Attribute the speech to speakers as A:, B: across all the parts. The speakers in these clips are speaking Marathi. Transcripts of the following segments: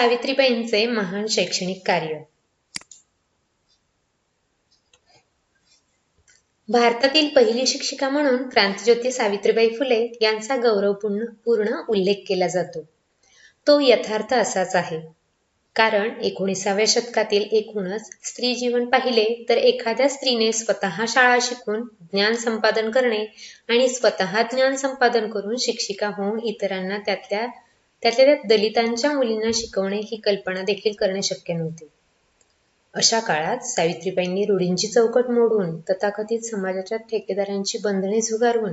A: सावित्रीबाईंचे महान शैक्षणिक कार्य. भारतातील पहिली शिक्षिका म्हणून क्रांतिज्योती सावित्रीबाई फुले यांचा गौरवपूर्ण पूर्ण उल्लेख केला जातो. तो यथार्थ असाच आहे. कारण एकोणीसाव्या शतकातील एकूणच स्त्री जीवन पाहिले तर एखाद्या स्त्रीने स्वतः शाळा शिकून ज्ञान संपादन करणे आणि स्वतः ज्ञान संपादन करून शिक्षिका होऊन इतरांना त्यातल्या त्यातल्या त्यात दलितांच्या मुलींना शिकवणे ही कल्पना देखील करणे शक्य नव्हते. अशा काळात सावित्रीबाईंनी रूढींची चौकट मोडून तथाकथित समाजाच्या ठेकेदारांची बंधने झुगारून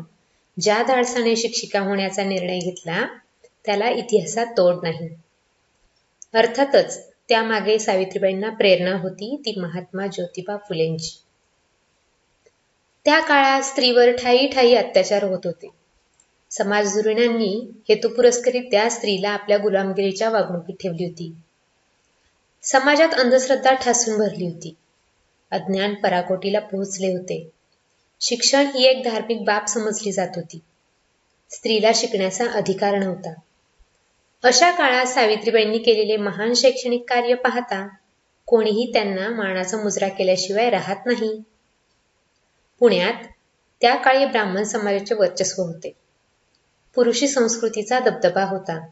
A: ज्या धाडसाने शिक्षिका होण्याचा निर्णय घेतला त्याला इतिहासात तोड नाही. अर्थातच त्यामागे सावित्रीबाईंना प्रेरणा होती ती महात्मा ज्योतिबा फुलेंची. त्या काळात स्त्रीवर ठाई ठाई अत्याचार होत होते. समाजधुरीणांनी हेतुपुरस्करीत त्या स्त्रीला आपल्या गुलामगिरीच्या वागणुकीत ठेवली होती. समाजात अंधश्रद्धा ठासून भरली होती. अज्ञान पराकोटीला पोहोचले होते. शिक्षण ही एक धार्मिक बाब समजली जात होती. स्त्रीला शिकण्याचा अधिकार नव्हता. अशा काळात सावित्रीबाईंनी केलेले महान शैक्षणिक कार्य पाहता कोणीही त्यांना मानाचा मुजरा केल्याशिवाय राहत नाही. पुण्यात त्या काळी ब्राह्मण समाजाचे वर्चस्व होते. पुरुषी संस्कृतीचा दबदबा होता.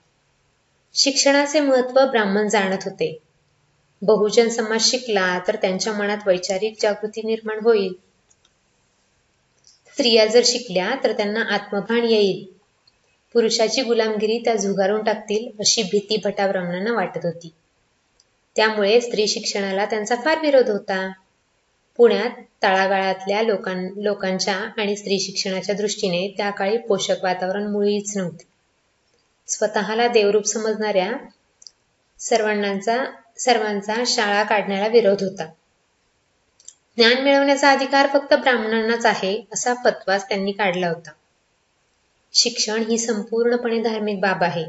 A: शिक्षणाचे महत्त्व ब्राह्मण जाणत होते. बहुजन समाज शिकला तर त्यांच्या मनात वैचारिक जागृती निर्माण होईल. स्त्रिया जर शिकल्या तर त्यांना आत्मभान येईल. पुरुषाची गुलामगिरी त्या झुगारून टाकतील अशी भीती भटा ब्राह्मणांना वाटत होती. त्यामुळे स्त्री शिक्षणाला त्यांचा फार विरोध होता. पुण्यात तळागाळातल्या लोकां लोकांच्या आणि स्त्री शिक्षणाच्या दृष्टीने त्या काळी पोषक वातावरण मुळीच नव्हते. स्वतःला देवरूप समजणाऱ्या सर्वांनाचा सर्वांचा शाळा काढण्याला विरोध होता. ज्ञान मिळवण्याचा अधिकार फक्त ब्राह्मणांनाच आहे असा फतवाच त्यांनी काढला होता. शिक्षण ही संपूर्णपणे धार्मिक बाब आहे.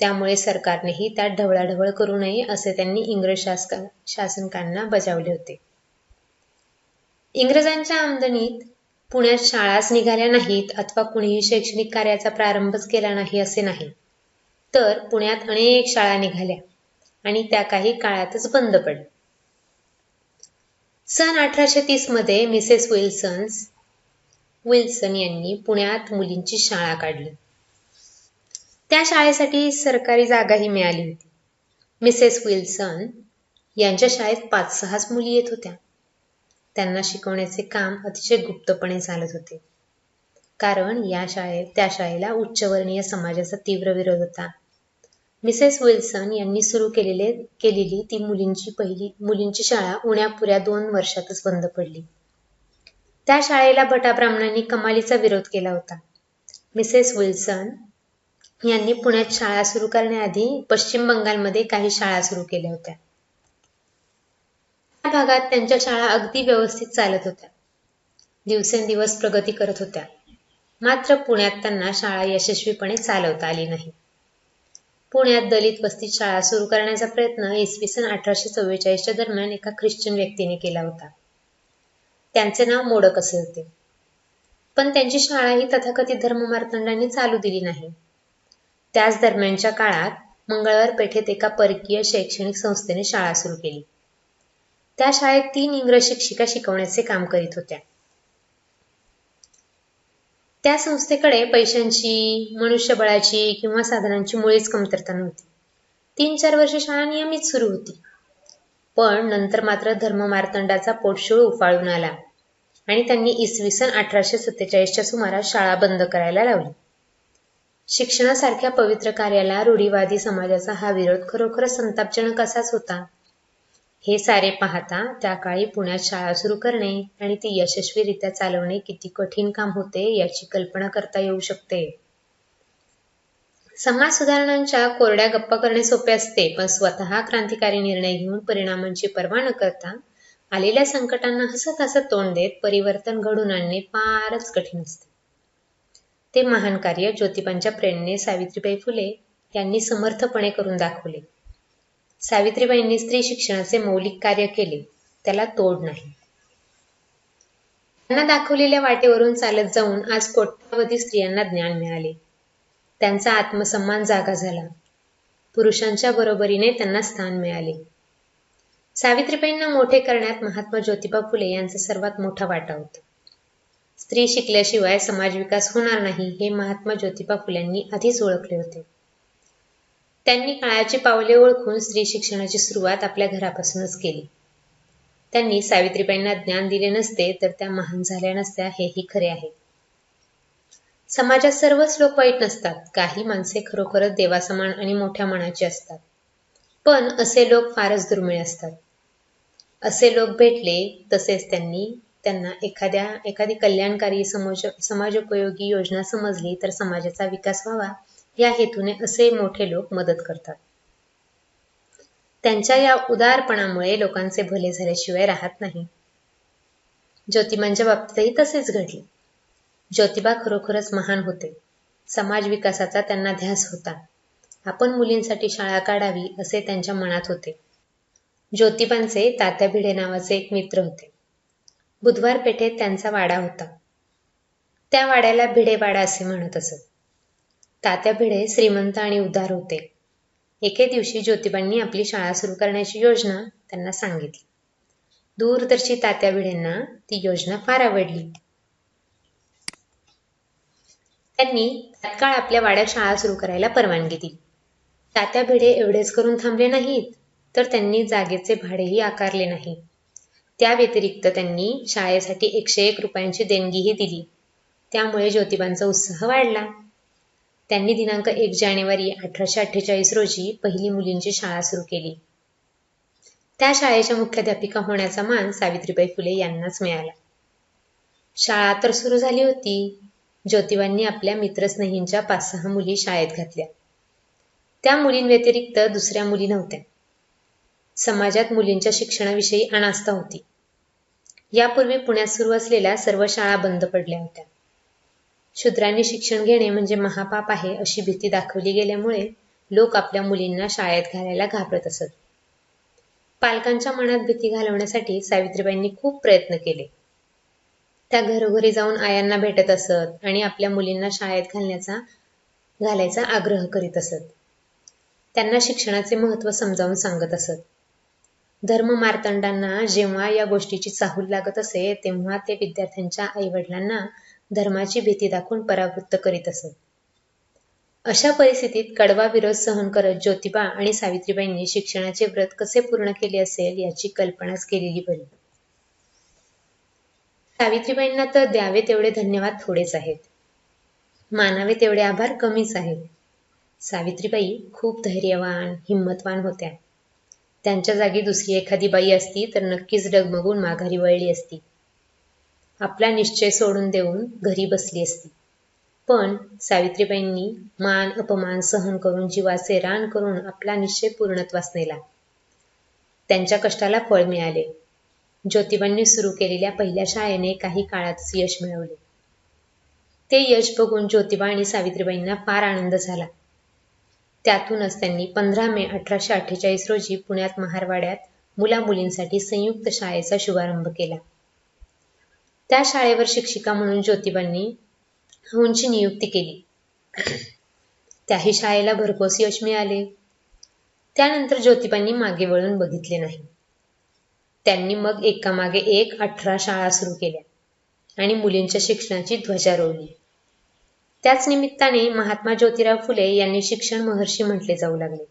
A: त्यामुळे सरकारनेही त्यात ढवळाढवळ करू नये असे त्यांनी इंग्रज शासक शासनकांना बजावले होते. इंग्रजांच्या आमदनीत पुण्यात शाळाच निघाल्या नाहीत अथवा कुणीही शैक्षणिक कार्याचा प्रारंभच केला नाही असे नाही. तर पुण्यात अनेक शाळा निघाल्या आणि त्या काही काळातच बंद पडल्या. सन अठराशे तीसमध्ये मिसेस विल्सन्स विल्सन यांनी पुण्यात मुलींची शाळा काढली. त्या शाळेसाठी सरकारी जागाही मिळाली होती. मिसेस विल्सन यांच्या शाळेत पाच सहाच मुली येत होत्या. त्यांना शिकवण्याचे काम अतिशय गुप्तपणे चालत होते. कारण या शाळेत त्या शाळेला उच्चवर्णीय समाजाचा तीव्र विरोध होता. मिसेस विल्सन यांनी सुरू केलेले केलेली ती मुलींची पहिली मुलींची शाळा उण्यापुऱ्या दोन वर्षातच बंद पडली. त्या शाळेला भटा ब्राह्मणांनी कमालीचा विरोध केला होता. मिसेस विल्सन यांनी पुण्यात शाळा सुरू करण्याआधी पश्चिम बंगालमध्ये काही शाळा सुरू केल्या होत्या. त्या भागात त्यांच्या शाळा अगदी व्यवस्थित चालत होत्या. दिवसेंदिवस प्रगती करत होत्या. मात्र पुण्यात त्यांना शाळा यशस्वीपणे चालवता आली नाही. पुण्यात दलित वस्तीत शाळा सुरू करण्याचा प्रयत्न इसवी सन अठराशे चव्वेचाळीसच्या दरम्यान एका ख्रिश्चन व्यक्तीने केला होता. त्यांचे नाव मोडक असे होते. पण त्यांची शाळा ही तथाकथित धर्ममार्तंडांनी चालू दिली नाही. त्याच दरम्यानच्या काळात मंगळवार पेठेत एका परकीय शैक्षणिक संस्थेने शाळा सुरू केली. त्या शाळेत तीन इंग्रज शिक्षिका शिकवण्याचे काम करीत होत्या. त्या संस्थेकडे पैशांची मनुष्यबळाची किंवा साधनांची मुळीच कमतरता नव्हती. तीन चार वर्ष शाळा नियमित सुरू होती. पण नंतर मात्र धर्म मार्तंडाचा पोटशूळ उफाळून आला आणि त्यांनी इसवी सन अठराशे सत्तेचाळीसच्या सुमारास शाळा बंद करायला लावली. शिक्षणासारख्या पवित्र कार्याला रूढीवादी समाजाचा हा विरोध खरोखर संतापजनक असाच होता? हे सारे पाहता त्या काळी पुण्यात शाळा सुरू करणे आणि ती यशस्वीरित्या चालवणे किती कठीण काम होते याची कल्पना करता येऊ शकते. समाज सुधारणांच्या कोरड्या गप्पा करणे सोपे असते पण स्वतः क्रांतिकारी निर्णय घेऊन परिणामांची पर्वा न करता आलेल्या संकटांना हसत हसत तोंड देत परिवर्तन घडून आणणे फारच कठीण असते. ते महान कार्य ज्योतिबांच्या प्रेरणेने सावित्रीबाई फुले यांनी समर्थपणे करून दाखवले. सावित्रीबाईंनी स्त्री शिक्षणाचे मौलिक कार्य केले. त्याला तोड नाही. त्यांना दाखवलेल्या वाटेवरून चालत जाऊन आज कोट्यावधी स्त्रियांना ज्ञान मिळाले. त्यांचा आत्मसन्मान जागा झाला. पुरुषांच्या बरोबरीने त्यांना स्थान मिळाले. सावित्रीबाईंना मोठे करण्यात महात्मा ज्योतिबा फुले यांचा सर्वात मोठा वाटा होता. स्त्री शिकल्याशिवाय समाज विकास होणार नाही हे महात्मा ज्योतिबा फुल्यांनी आधीच ओळखले होते. त्यांनी काळाची पावले ओळखून स्त्री शिक्षणाची सुरुवात आपल्या घरापासूनच केली. त्यांनी सावित्रीबाईंना ज्ञान दिले नसते तर त्या महान झाल्या नसत्या हेही खरे आहे. समाजात सर्वच लोक वाईट नसतात. काही माणसे खरोखरच देवासमान आणि मोठ्या मनाची असतात. पण असे लोक फारच दुर्मिळ असतात. असे लोक भेटले तसेच त्यांनी त्यांना एखाद्या एखादी कल्याणकारी समाज समाजोपयोगी योजना समजली तर समाजाचा विकास व्हावा या हेतूने असे मोठे लोक मदत करतात. त्यांच्या या उदारपणामुळे लोकांचे भले झाल्याशिवाय राहत नाही. ज्योतिबांच्या बाबतीतही तसेच घडले. ज्योतिबा खरोखरच महान होते. समाज विकासाचा त्यांना ध्यास होता. आपण मुलींसाठी शाळा काढावी असे त्यांच्या मनात होते. ज्योतिबांचे तात्या भिडे नावाचे एक मित्र होते. बुधवार पेठेत त्यांचा वाडा होता. त्या वाड्याला भिडेवाडा असे म्हणत असत. तात्या भिडे श्रीमंत आणि उदार होते. एके दिवशी ज्योतिबांनी आपली शाळा सुरू करण्याची योजना त्यांना सांगितली. दूरदर्शी तात्या भिडेंना ती योजना फार आवडली. त्यांनी तात्काळ आपल्या वाड्यात शाळा सुरू करायला परवानगी दिली. तात्या भिडे एवढेच करून थांबले नाहीत तर त्यांनी जागेचे भाडेही आकारले नाही. त्या व्यतिरिक्त त्यांनी शाळेसाठी एकशे एक रुपयांची देणगीही दिली. त्यामुळे ज्योतिबांचा उत्साह वाढला. त्यांनी दिनांक एक जानेवारी अठराशे अठ्ठेचाळीस रोजी पहिली मुलींची शाळा सुरू केली. त्या शाळेच्या मुख्याध्यापिका होण्याचा मान सावित्रीबाई फुले यांनाच मिळाला. शाळा तर सुरू झाली होती. ज्योतिबांनी आपल्या मित्रस्नेहींच्या पाच सहा मुली शाळेत घातल्या. त्या मुलींव्यतिरिक्त दुसऱ्या मुली नव्हत्या. समाजात मुलींच्या शिक्षणाविषयी अनास्था होती. यापूर्वी पुण्यात सुरू असलेल्या सर्व शाळा बंद पडल्या होत्या. शूद्रांनी शिक्षण घेणे म्हणजे महापाप आहे अशी भीती दाखवली गेल्यामुळे लोक आपल्या मुलींना शाळेत घालायला घाबरत असत. पालकांच्या मनात भीती घालवण्यासाठी सावित्रीबाईंनी खूप प्रयत्न केले. त्या घरोघरी जाऊन आयांना भेटत असत आणि आपल्या मुलींना शाळेत घालण्याचा घालायचा आग्रह करीत असत. त्यांना शिक्षणाचे महत्त्व समजावून सांगत असत. धर्म मार्तंडांना जेव्हा या गोष्टीची चाहूल लागत असे तेव्हा ते विद्यार्थ्यांच्या आईवडिलांना धर्माची भीती दाखवून परावृत्त करीत असत. अशा परिस्थितीत कडवा विरोध सहन करत ज्योतिबा आणि सावित्रीबाईंनी शिक्षणाचे व्रत कसे पूर्ण केले असेल याची कल्पनाच केलेली बरी. सावित्रीबाईंना तर द्यावे तेवढे धन्यवाद थोडेच आहेत. मानावे तेवढे आभार कमीच आहेत. सावित्रीबाई खूप धैर्यवान हिंमतवान होत्या. त्यांच्या जागी दुसरी एखादी बाई असती तर नक्कीच डगमगून माघारी वळली असती. आपला निश्चय सोडून देऊन घरी बसली असती. पण सावित्रीबाईंनी मान अपमान सहन करून जीवाचे रान करून आपला निश्चय पूर्णत्वास नेला. त्यांच्या कष्टाला फळ मिळाले. ज्योतिबांनी सुरू केलेल्या पहिल्या शाळेने काही काळातच यश मिळवले. ते यश बघून ज्योतिबा आणि सावित्रीबाईंना फार आनंद झाला. त्यातूनच त्यांनी पंधरा मे अठराशे अठ्ठेचाळीस रोजी पुण्यात महारवाड्यात मुला मुलींसाठी संयुक्त शाळेचा शुभारंभ केला. त्या शाळेवर शिक्षिका म्हणून ज्योतिबांनी हूंची नियुक्ती केली. त्याही शाळेला भरघोस यश मिळाले. त्यानंतर ज्योतिबांनी मागे वळून बघितले नाही. त्यांनी मग एकामागे एक अठरा शाळा सुरू केल्या आणि मुलींच्या शिक्षणाची ध्वजा रोवली. त्याच निमित्ताने महात्मा ज्योतिराव फुले यांनी शिक्षण महर्षी म्हटले जाऊ लागले.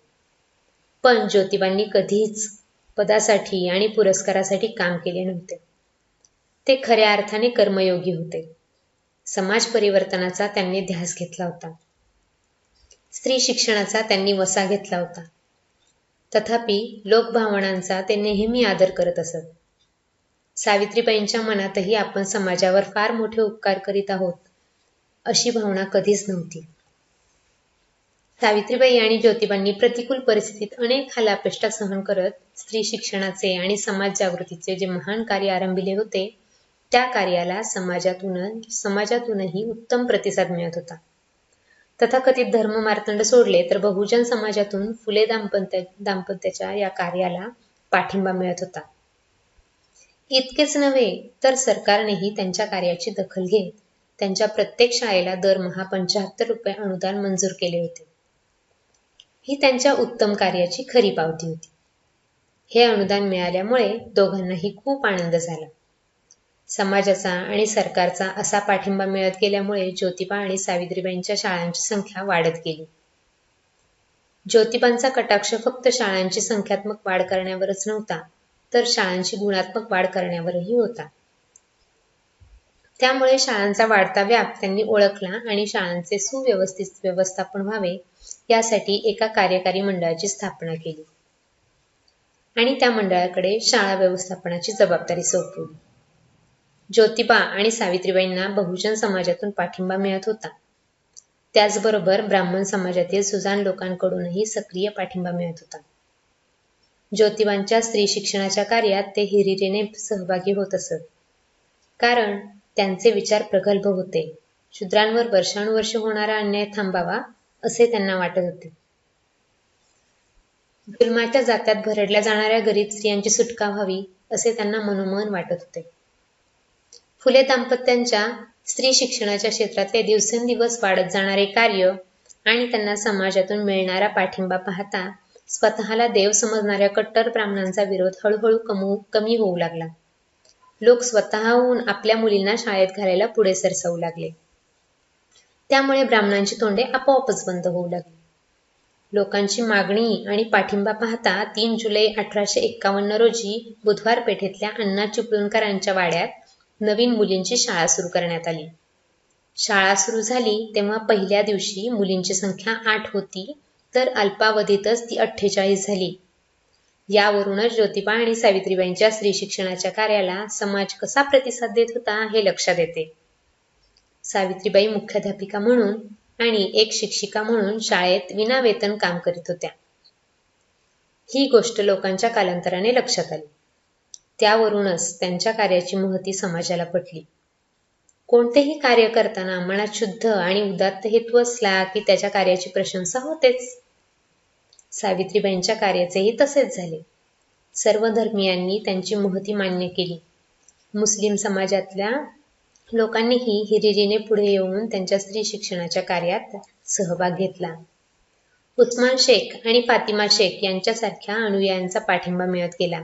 A: पण ज्योतिबांनी कधीच पदासाठी आणि पुरस्कारासाठी काम केले नव्हते. ते खऱ्या अर्थाने कर्मयोगी होते. समाज परिवर्तनाचा त्यांनी ध्यास घेतला होता. स्त्री शिक्षणाचा त्यांनी वसा घेतला होता. तथापि लोकभावनांचा ते नेहमी आदर करत असत. सावित्रीबाईंच्या मनातही आपण समाजावर फार मोठे उपकार करीत आहोत अशी भावना कधीच नव्हती. सावित्रीबाई आणि ज्योतिबांनी प्रतिकूल परिस्थितीत अनेक हालापेष्टा सहन करत स्त्री शिक्षणाचे आणि समाज जागृतीचे जे महान कार्य आरंभिले होते त्या कार्याला समाजातून समाजातूनही उत्तम प्रतिसाद मिळत होता. तथाकथित धर्म मार्तंड सोडले तर बहुजन समाजातून फुले दाम्पत्य दाम्पत्याच्या या कार्याला पाठिंबा मिळत होता. इतकेच नव्हे तर सरकारनेही त्यांच्या कार्याची दखल घेत त्यांच्या प्रत्येक शाळेला दरमहा पंचाहत्तर रुपये अनुदान मंजूर केले होते. ही त्यांच्या उत्तम कार्याची खरी पावती होती. हे अनुदान मिळाल्यामुळे दोघांनाही खूप आनंद झाला. समाजाचा आणि सरकारचा असा पाठिंबा मिळत गेल्यामुळे ज्योतिबा आणि सावित्रीबाईंच्या शाळांची संख्या वाढत गेली. ज्योतिबांचा कटाक्ष फक्त शाळांची संख्यात्मक वाढ करण्यावरच नव्हता तर शाळांची गुणात्मक वाढ करण्यावरही होता. त्यामुळे शाळांचा वाढता व्याप त्यांनी ओळखला आणि शाळांचे सुव्यवस्थित व्यवस्थापन व्हावे यासाठी एका कार्यकारी मंडळाची स्थापना केली. आणि त्या मंडळाकडे शाळा व्यवस्थापनाची जबाबदारी सोपवली. ज्योतिबा आणि सावित्रीबाईंना बहुजन समाजातून पाठिंबा मिळत होता. त्याचबरोबर ब्राह्मण समाजातील सुजान लोकांकडूनही सक्रिय पाठिंबा मिळत होता. ज्योतिबांच्या स्त्री शिक्षणाच्या कार्यात ते हिरिरीने सहभागी होत असत. कारण त्यांचे विचार प्रगल्भ होते. शूद्रांवर वर्षानुवर्ष होणारा अन्याय थांबावा असे त्यांना वाटत होते. जुलमाच्या जात्यात भरडल्या जाणाऱ्या गरीब स्त्रियांची सुटका व्हावी असे त्यांना मनोमन वाटत होते. फुले दाम्पत्यांच्या स्त्री शिक्षणाच्या क्षेत्रातले दिवसेंदिवस वाढत जाणारे कार्य आणि त्यांना समाजातून मिळणारा पाठिंबा पाहता स्वतःला देव समजणाऱ्या कट्टर ब्राह्मणांचा विरोध हळूहळू कमू कमी होऊ लागला. लोक स्वतःहून आपल्या मुलींना शाळेत घालायला पुढे सरसवू लागले. त्यामुळे ब्राह्मणांची तोंडे आपोआपच बंद होऊ लागली. लोकांची मागणी आणि पाठिंबा पाहता तीन जुलै अठराशे एक्कावन्न रोजी बुधवार पेठेतल्या अण्णा चिपळूणकरांच्या वाड्यात नवीन मुलींची शाळा सुरू करण्यात आली. शाळा सुरू झाली तेव्हा पहिल्या दिवशी मुलींची संख्या आठ होती तर अल्पावधीतच ती अठ्ठेचाळीस झाली. यावरूनच ज्योतिबा आणि सावित्रीबाईंच्या स्त्री शिक्षणाच्या कार्याला समाज कसा प्रतिसाद देत होता हे लक्षात येते. सावित्रीबाई मुख्याध्यापिका म्हणून आणि एक शिक्षिका म्हणून शाळेत विनावेतन काम करीत होत्या. ही गोष्ट लोकांच्या कालांतराने लक्षात आली. त्यावरूनच त्यांच्या कार्याची महती समाजाला पटली. कोणतेही कार्य करताना मनात शुद्ध आणि उदात्त हेतू असला की त्याच्या कार्याची प्रशंसा होतेच. सावित्रीबाईंच्या कार्याचेही तसेच झाले. सर्व धर्मियांनी त्यांची महती मान्य केली. मुस्लिम समाजातल्या लोकांनीही हिरिरीने पुढे येऊन त्यांच्या स्त्री शिक्षणाच्या कार्यात सहभाग घेतला. उस्मान शेख आणि फातिमा शेख यांच्यासारख्या अनुयायांचा पाठिंबा मिळत गेला.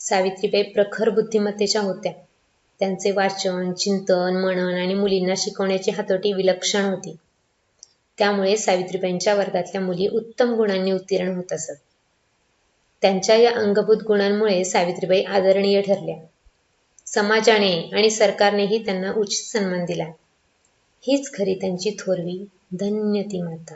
A: सावित्रीबाई प्रखर बुद्धिमत्तेच्या होत्या. त्यांचे वाचन चिंतन मनन आणि मुलींना शिकवण्याची हातोटी विलक्षण होती. त्यामुळे सावित्रीबाईंच्या वर्गातल्या मुली उत्तम गुणांनी उत्तीर्ण होत असत. त्यांच्या या अंगभूत गुणांमुळे सावित्रीबाई आदरणीय ठरल्या. समाजाने आणि सरकारनेही त्यांना उचित सन्मान दिला. हीच खरी त्यांची थोरवी धन्य ती माता